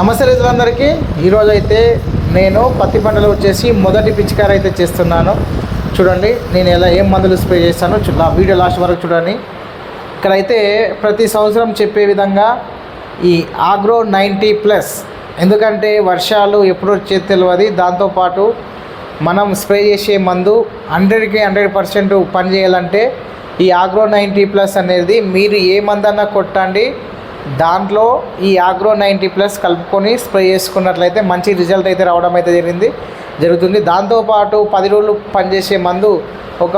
నమస్తే రైతులందరికీ. ఈరోజు అయితే నేను పత్తి పంటలు వచ్చేసి మొదటి పిచికారి అయితే చేస్తున్నాను. చూడండి నేను ఎలా ఏం మందులు స్ప్రే చేస్తానో చూ వీడియో లాస్ట్ వరకు చూడండి. ఇక్కడైతే ప్రతి సంవత్సరం చెప్పే విధంగా ఈ ఆగ్రో నైంటీ ప్లస్ ఎందుకంటే వర్షాలు ఎప్పుడు వచ్చేది తెలియదు. దాంతోపాటు మనం స్ప్రే చేసే మందు హండ్రెడ్కి హండ్రెడ్ పర్సెంట్ పనిచేయాలంటే ఈ ఆగ్రో నైంటీ ప్లస్ అనేది మీరు ఏ మందన్నా కొట్టండి దాంట్లో ఈ ఆగ్రో నైంటీ ప్లస్ కలుపుకొని స్ప్రే చేసుకున్నట్లయితే మంచి రిజల్ట్ అయితే రావడం అయితే జరిగింది జరుగుతుంది. దాంతోపాటు పది రోజులు పనిచేసే మందు ఒక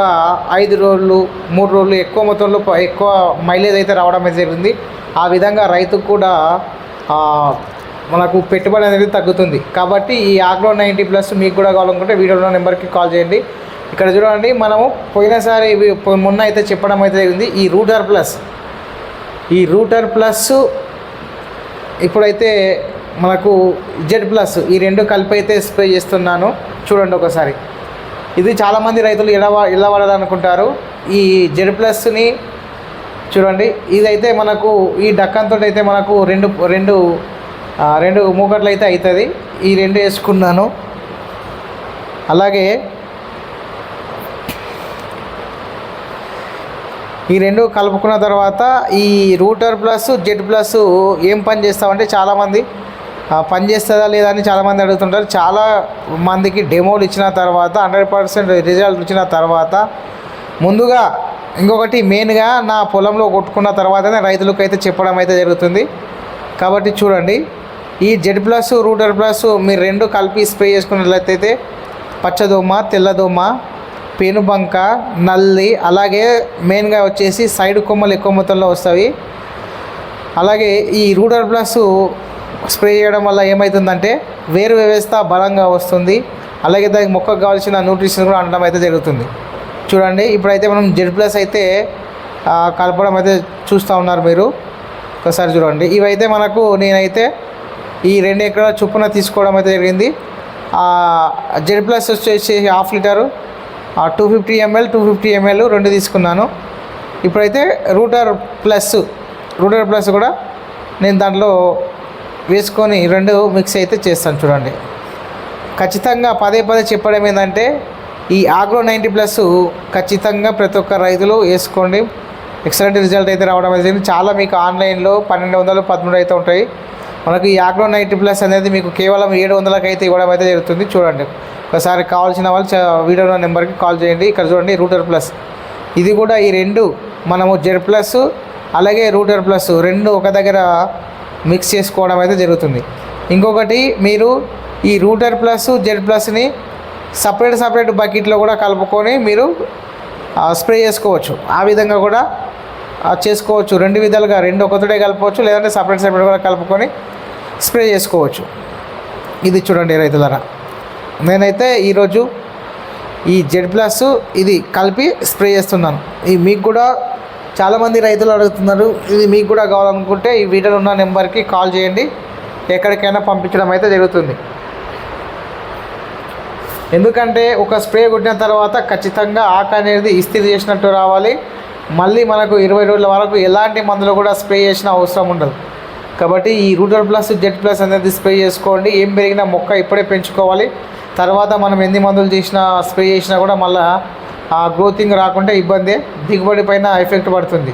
ఐదు రోజులు మూడు రోజులు ఎక్కువ మొత్తంలో ఎక్కువ మైలేజ్ అయితే రావడం అయితే జరిగింది. ఆ విధంగా రైతుకు కూడా మనకు పెట్టుబడి అనేది తగ్గుతుంది. కాబట్టి ఈ ఆగ్రో నైంటీ ప్లస్ మీకు కూడా కావాలనుకుంటే వీడియోలో నెంబర్కి కాల్ చేయండి. ఇక్కడ చూడండి మనము పోయినసారి మొన్న అయితే చెప్పడం అయితే జరిగింది. ఈ రూటర్ ప్లస్ ఈ రూటర్ ప్లస్ ఇప్పుడైతే మనకు జెడ్ ప్లస్ ఈ రెండు కలిపి అయితే స్ప్రే చేస్తున్నాను. చూడండి ఒకసారి. ఇది చాలామంది రైతులు ఎడవ వా- ఈ జెడ్ ప్లస్ని చూడండి. ఇదైతే మనకు ఈ డక్కంతో అయితే మనకు రెండు రెండు రెండు మూకట్లు అయితే అవుతుంది ఈ రెండు వేసుకున్నాను. అలాగే ఈ రెండు కలుపుకున్న తర్వాత ఈ రూటర్ ప్లస్ జెడ్ ప్లస్ ఏం పని చేస్తామంటే చాలామంది పని చేస్తుందా లేదా అని చాలామంది అడుగుతుంటారు. చాలా మందికి డెమోలు ఇచ్చిన తర్వాత హండ్రెడ్ పర్సెంట్ రిజల్ట్ వచ్చిన తర్వాత ముందుగా ఇంకొకటి మెయిన్గా నా పొలంలో కొట్టుకున్న తర్వాతనే రైతులకు అయితే చెప్పడం అయితే జరుగుతుంది. కాబట్టి చూడండి ఈ జెడ్ ప్లస్ రూటర్ ప్లస్ మీరు రెండు కలిపి స్ప్రే చేసుకున్నట్లయితే పచ్చదోమ తెల్లదోమ పేనుబంక నల్లి అలాగే మెయిన్గా వచ్చేసి సైడ్ కొమ్మలు ఎక్కువ మొత్తంలో వస్తాయి. అలాగే ఈ రూడర్ ప్లస్ స్ప్రే చేయడం వల్ల ఏమవుతుందంటే వేరు వ్యవస్థ బలంగా వస్తుంది. అలాగే దానికి మొక్కకు కావాల్సిన న్యూట్రిషన్ కూడా అనడం అయితే జరుగుతుంది. చూడండి ఇప్పుడైతే మనం జెడ్ ప్లస్ అయితే కలపడం అయితే చూస్తూ ఉన్నారు మీరు. ఒకసారి చూడండి. ఇవైతే మనకు నేనైతే ఈ రెండు ఎకరాల చొప్పున తీసుకోవడం అయితే జరిగింది. జెడ్ ప్లస్ వచ్చేసి half litre two fifty M L two fifty M L రెండు తీసుకున్నాను. ఇప్పుడైతే రూటర్ ప్లస్ రూటర్ ప్లస్ కూడా నేను దాంట్లో వేసుకొని రెండు మిక్స్ అయితే చేస్తాను చూడండి. ఖచ్చితంగా పదే పదే చెప్పడం ఏంటంటే ఈ ఆగ్రో నైంటీ ప్లస్ ఖచ్చితంగా ప్రతి ఒక్క రైతులు వేసుకోండి. ఎక్సలెంట్ రిజల్ట్ అయితే రావడం జరిగింది. చాలా మీకు ఆన్లైన్లో పన్నెండు వందలు పదమూడు అయితే ఉంటాయి. మనకు ఈ ఆగ్రో నైంటీ ప్లస్ అనేది మీకు కేవలం ఏడు వందలకి అయితే ఇవ్వడం అయితే జరుగుతుంది చూడండి. ఒకసారి కావాల్సిన వాళ్ళు వీడియోలో నెంబర్కి కాల్ చేయండి. ఇక్కడ చూడండి రూటర్ ప్లస్. ఇది కూడా ఈ రెండు. మనము జెడ్ ప్లస్ అలాగే రూటర్ ప్లస్ రెండు ఒక దగ్గర మిక్స్ చేసుకోవడం అయితే జరుగుతుంది. ఇంకొకటి మీరు ఈ రూటర్ ప్లస్ జెడ్ ప్లస్ని సపరేట్ సపరేట్ బకెట్లో కూడా కలుపుకొని మీరు స్ప్రే చేసుకోవచ్చు. ఆ విధంగా కూడా చేసుకోవచ్చు. రెండు విధాలుగా రెండు ఒకతోడే కలపవచ్చు లేదంటే సపరేట్ సపరేట్ కూడా కలుపుకొని స్ప్రే చేసుకోవచ్చు. ఇది చూడండి రైతులరా. నేనైతే ఈరోజు ఈ జెడ్ ప్లస్ ఇది కలిపి స్ప్రే చేస్తున్నాను. ఇది మీకు కూడా చాలామంది రైతులు అడుగుతున్నారు ఇది మీకు కూడా కావాలనుకుంటే ఈ వీడియోలో ఉన్న నెంబర్కి కాల్ చేయండి ఎక్కడికైనా పంపించడం అయితే జరుగుతుంది. ఎందుకంటే ఒక స్ప్రే కొట్టిన తర్వాత ఖచ్చితంగా ఆకు అనేది ఇస్త్రీ చేసినట్టు రావాలి. మళ్ళీ మనకు ఇరవై రోజుల వరకు ఎలాంటి మందులు కూడా స్ప్రే చేసిన అవసరం ఉండదు. కాబట్టి ఈ రూటర్ ప్లస్ జెడ్ ప్లస్ అనేది స్ప్రే చేసుకోండి. ఏం పెరిగినా మొక్క ఇప్పుడే పెంచుకోవాలి. తర్వాత మనం ఎన్ని మందులు చేసినా స్ప్రే చేసినా కూడా మళ్ళీ ఆ గ్రోతింగ్ రాకుంటే ఇబ్బంది. దిగుబడి పైన ఎఫెక్ట్ పడుతుంది.